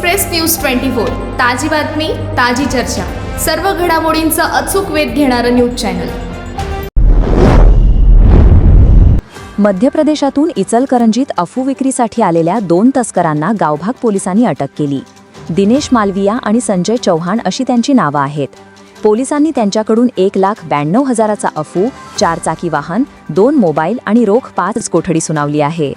Express news twenty four ताजी बातमी ताजी चर्चा. सर्व घडामोडींचा अचूक वेध घेणारं न्यूज चॅनल. मध्य प्रदेशातून इचलकरंजीत अफू विक्रीसाठी आलेल्या दोन तस्करांना गावभाग पोलिसांनी अटक केली. दिनेश मालविया आणि संजय चौहान अशी त्यांची नावं आहेत. पोलिसांनी त्यांच्याकडून एक लाख ब्याण्णव हजाराचा अफू चारचाकी वाहन दोन मोबाईल आणि रोख पाच कोठडी सुनावली आहे.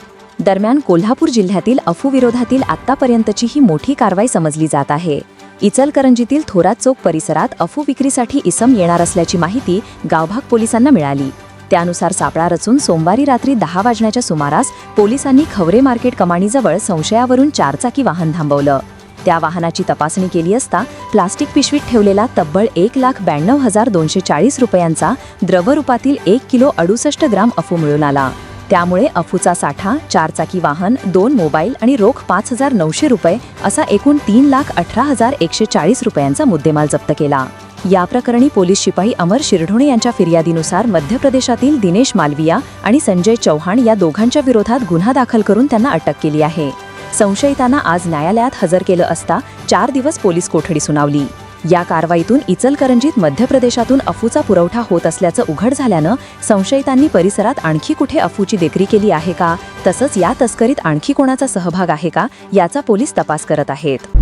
दरम्यान कोल्हापूर जिल्ह्यातील अफू विरोधातील आत्तापर्यंतची ही मोठी कारवाई समजली जात आहे. इचलकरंजीतील थोरात चौक परिसरात अफू विक्रीसाठी इसम येणार असल्याची माहिती गावभाग पोलिसांना मिळाली. त्यानुसार सापळा रचून सोमवारी रात्री दहा वाजण्याच्या सुमारास पोलिसांनी खवरे मार्केट कमानीजवळ संशयावरून चारचाकी वाहन थांबवलं. त्या वाहनाची तपासणी केली असता प्लास्टिक पिशवीत ठेवलेला तब्बल एक लाख ब्याण्णव हजार दोनशे चाळीस रुपयांचा द्रवरूपातील एक किलो अडुसष्ट ग्राम अफू मिळून आला. त्यामुळे अफूचा साठा चारचाकी वाहन दोन मोबाईल आणि रोख पाच हजार नऊशे रुपये असा एकूण तीन लाख अठरा हजार एकशे चाळीस रुपयांचा मुद्देमाल जप्त केला. या प्रकरणी पोलीस शिपाई अमर शिरढोणे यांच्या फिर्यादीनुसार मध्य प्रदेशातील दिनेश मालविया आणि संजय चौहान या दोघांच्या विरोधात गुन्हा दाखल करून त्यांना अटक केली आहे. संशयितांना आज न्यायालयात हजर केलं असता चार दिवस पोलीस कोठडी सुनावली. या कारवाईतून इचलकरंजीत मध्य प्रदेशातून अफूचा पुरवठा होत असल्याचं उघड झाल्यानं संशयितांनी परिसरात आणखी कुठे अफूची देखरी केली आहे का? तसंच या तस्करीत आणखी कोणाचा सहभाग आहे का? याचा पोलीस तपास करत आहेत.